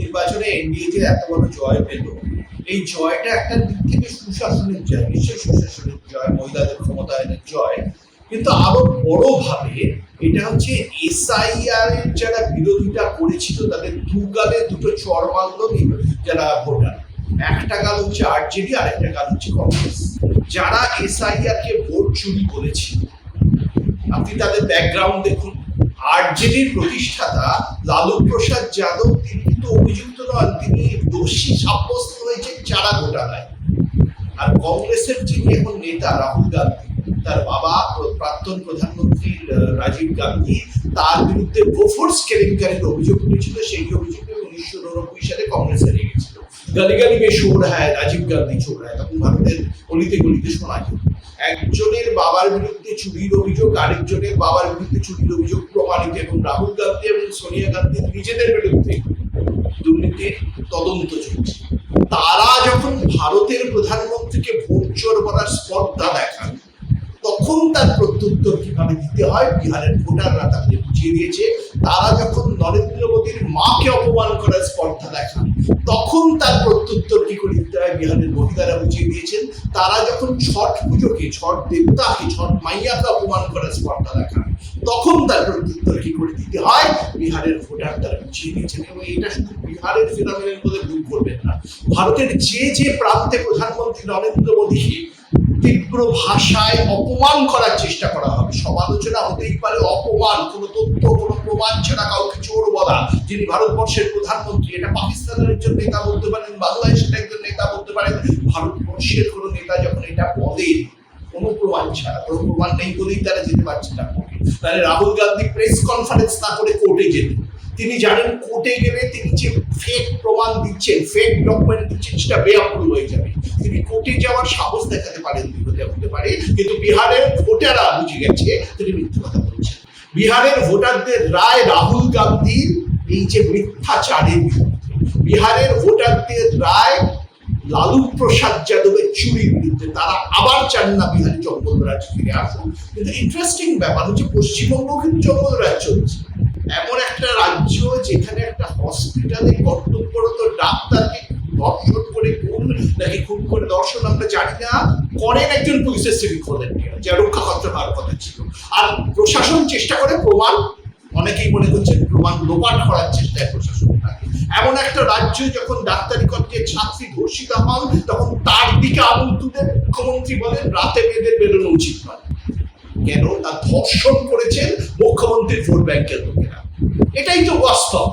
নির্বাচনে এনডিএ যে এত বড় জয় পেল। এই জয়টা একটা দিক থেকে সুশাসনের জয় সুশাসনের জয়, মহিলাদের ক্ষমতায়নের জয়। কিন্তু আরও বড়ভাবে এটা হচ্ছে এসআইআর এর যারা বিরোধিতা করেছিল, তাদের দুগালে দুটো চর যারা ভোটার। একটা গাল হচ্ছে আরজেডি আর একটা গাল হচ্ছে কংগ্রেস। যারা এসআইআর কে ভোট চুরি করেছিল, আপনি তাদের ব্যাকগ্রাউন্ড দেখুন। আরজেডির প্রতিষ্ঠাতা লালু প্রসাদ যাদব, তিনি কিন্তু অভিযুক্ত নন, তিনি দোষী সাব্যস্ত হয়েছেন চারা ঘোটালায় আর কংগ্রেসের যিনি এখন নেতা, রাহুল গান্ধী, তার বাবা প্রাক্তন প্রধানমন্ত্রী রাজীব গান্ধী, তার বিরুদ্ধে বোফোর্স কেলেঙ্কারির অভিযোগ উঠেছিল, সেই অভিযোগে উনিশশো উননব্বই সালে কংগ্রেস হারিয়ে গেছিল গালি গালি মে শোর হ্যায় রাজীব গান্ধী চোর হ্যায় তখন ভারতের গলিতে গলিতে শোনা যেত। একজনের বাবার বিরুদ্ধে চুরির অভিযোগ, আরেকজনের বাবার বিরুদ্ধে চুরির অভিযোগ প্রমাণিত এবং রাহুল গান্ধী এবং সোনিয়া গান্ধী নিজেদের বিরুদ্ধে দুর্নীতির তদন্ত চলছে। তারা যখন ভারতের প্রধানমন্ত্রীকে ভোট চোর বলার স্পর্ধা দেখান, তখন তার প্রত্যুত্তর কীভাবে দিতে হয়, বিহারের ভোটাররা তাদের বুঝিয়ে দিয়েছে। তারা যখন নরেন্দ্র মোদীর মাকে অপমান করার স্পর্ধা দেখান, তখন তার প্রত্যুত্তর কি করে দিতে হয় বিহারের মহিলারা বুঝিয়ে দিয়েছেন, তারা যখন ছট পুজোকে, ছট দেবতাকে, ছট মাইয়াকে অপমান করার স্পর্ধা দেখান, তখন তার প্রত্যুত্তর কি করে দিতে হয়? বিহারের ভোটার তারা বুঝিয়ে দিয়েছেন এবং এটা শুধু বিহারের ফিনোমিনের মধ্যে ভুল করবেন না। ভারতের যে যে প্রান্তে প্রধানমন্ত্রী নরেন্দ্র মোদীকে তীব্র ভাষায় অপমান করার চেষ্টা করা হবে। সমালোচনা হতেই পারে অপমান, কোনো তথ্য, কোনো প্রমাণ ছাড়া কাউকে চোর বলা। যিনি ভারতবর্ষের প্রধানমন্ত্রী, এটা পাকিস্তানের একজন নেতা বলতে পারেন, বাংলাদেশের একজন নেতা বলতে পারেন। ভারতবর্ষের কোনো নেতা যখন এটা বলে, কোনো প্রমাণ ছাড়া, কোনো প্রমাণ নেই বলেই তারা যেতে পারছে না তাহলে রাহুল গান্ধী প্রেস কনফারেন্স না করে কোর্টে যেতেন তিনি জানেন কোর্টে গেলে তিনি যে ফেক প্রমাণ দিচ্ছেন ফেক ডকুমেন্ট দিচ্ছেন, সেটা বেআপ্রুভ হয়ে যাবে। তিনি কোর্টে যাওয়ার সাহস দেখাতে পারেন হতে পারে। কিন্তু বিহারের ভোটাররা বুঝে গেছে তিনি মিথ্যে কথা বলছেন। বিহারের ভোটারদের রায় রাহুল গান্ধীর, এই যে মিথ্যাচারের বিহারের ভোটারদের রায় লালু প্রসাদ যাদবের চুরির বিরুদ্ধে। তারা আবার চান না বিহারি জঙ্গলরাজ ফিরে আসুন কিন্তু ইন্টারেস্টিং ব্যাপার হচ্ছে পশ্চিমবঙ্গ কিন্তু জঙ্গলরাজ চলছে। এমন একটা রাজ্য যেখানে একটা হসপিটালে কর্তব্যরত ডাক্তারকে করে দর্শন আমরা জানি না, করেন একজন পুলিশের যা হওয়ার কথা ছিল। আর প্রশাসন চেষ্টা করে প্রমাণ, অনেকেই মনে করছেন প্রমাণ করার চেষ্টায় প্রশাসন এমন একটা রাজ্য যখন ডাক্তারি কর্মে ছাত্রী হন, তখন তার দিকে আঙুল তুলে মুখ্যমন্ত্রী বলেন, রাতে মেয়েদের বেরোনো উচিত নয়। কেন? তা ধর্ষণ করেছেন মুখ্যমন্ত্রীর ভোট ব্যাংকের লোকেরা। এটাই তো বাস্তব।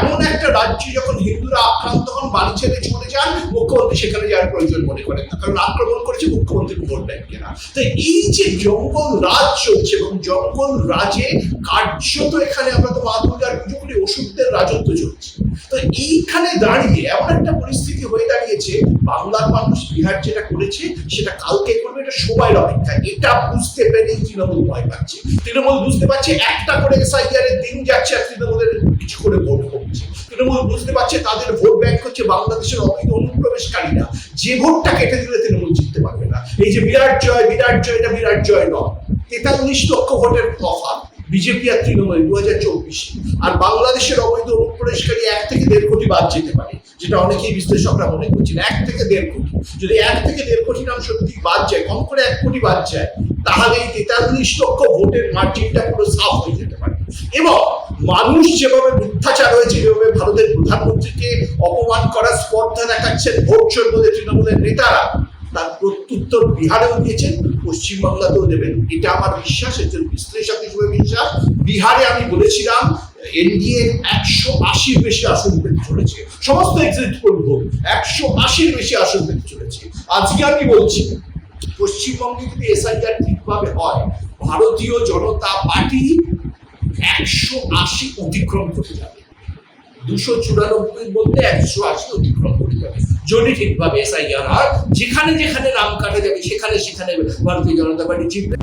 এমন একটা রাজ্যে যখন হিন্দুরা আক্রান্ত হন, বাড়ি ছেড়ে চলে যান, মুখ্যমন্ত্রী সেখানে যাওয়ার প্রয়োজন মনে করেন না, কারণ আক্রমণ করেছে মুখ্যমন্ত্রী ভোট ব্যাংকেরা তো এই যে জঙ্গল রাজ চলছে এবং জঙ্গল রাজে কার্যত এখানে আমরা তো মা দুর্গার পুজো করি ওষুধদের রাজত্ব চলছে। তো এইখানে দাঁড়িয়ে এমন একটা পরিস্থিতি হয়ে দাঁড়িয়েছে, বাংলার মানুষ বিহার যেটা করেছে, সেটা কালকে করবে, এটা সময়ের অপেক্ষা। এটা বুঝতে পেরেই তৃণমূল ভয় পাচ্ছে। তৃণমূল বুঝতে পারছে একটা করে এসআইআর এর দিন যাচ্ছে আর তৃণমূলের কিছু করে ভোট কমছে তৃণমূল বুঝতে পারছে তাদের ভোট ব্যাংক হচ্ছে বাংলাদেশের অবৈধ অনুপ্রবেশকারীরা। যে ভোটটা কেটে দিলে তৃণমূল জিততে পারবে না। এই যে বিরাট জয় বিরাট জয়, এটা বিরাট জয় নয়। তেতাল্লিশ লক্ষ ভোটের তফাৎ। বিজেপি আর তৃণমূল দু হাজার চব্বিশে। আর বাংলাদেশের অবৈধ দেড় কোটি বাদ যেতে পারে, যেটা অনেকেই বিশ্লেষকরা মনে করছেন। এক থেকে দেড় কোটি। যদি এক থেকে দেড় কোটি নাম সত্যি বাদ যায়, কম করে এক কোটি বাদ যায়, তাহলে এই তেতাল্লিশ লক্ষ ভোটের মার্জিনটা পুরো সাফ হয়ে যেতে পারে। এবং মানুষ যেভাবে মিথ্যাচার হয়েছে, যেভাবে ভারতের প্রধানমন্ত্রীকে অপমান করার স্পর্ধা দেখাচ্ছেন ভোট বলে তৃণমূলের নেতারা, তার প্রত্যুত্তর বিহারেও দিয়েছেন, পশ্চিমবাংলাতেও দেবেন। এটা আমার বিশ্বাস একজন বিশ্লেষক হিসেবে বিশ্বাস। বিহারে আমি বলেছিলাম এনডিএ একশো আশির বেশি আসন পেতে চলেছে। সমস্ত এক্সিট পোল ভোট একশো আশির বেশি আসন পেতে চলেছে। আজকে আমি বলছি, পশ্চিমবঙ্গে যদি এসআইআর ঠিকভাবে হয়, ভারতীয় জনতা পার্টি একশো আশি অতিক্রম করতে যাবে। দুশো চুরানব্বই বলতে একশো আশি অতিক্রম করতে যাবে। যদি ঠিকভাবে এসআইআর হয়, যেখানে যেখানে নাম কাটা যাবে, সেখানে সেখানে ভারতীয় জনতা পার্টি জিতবে।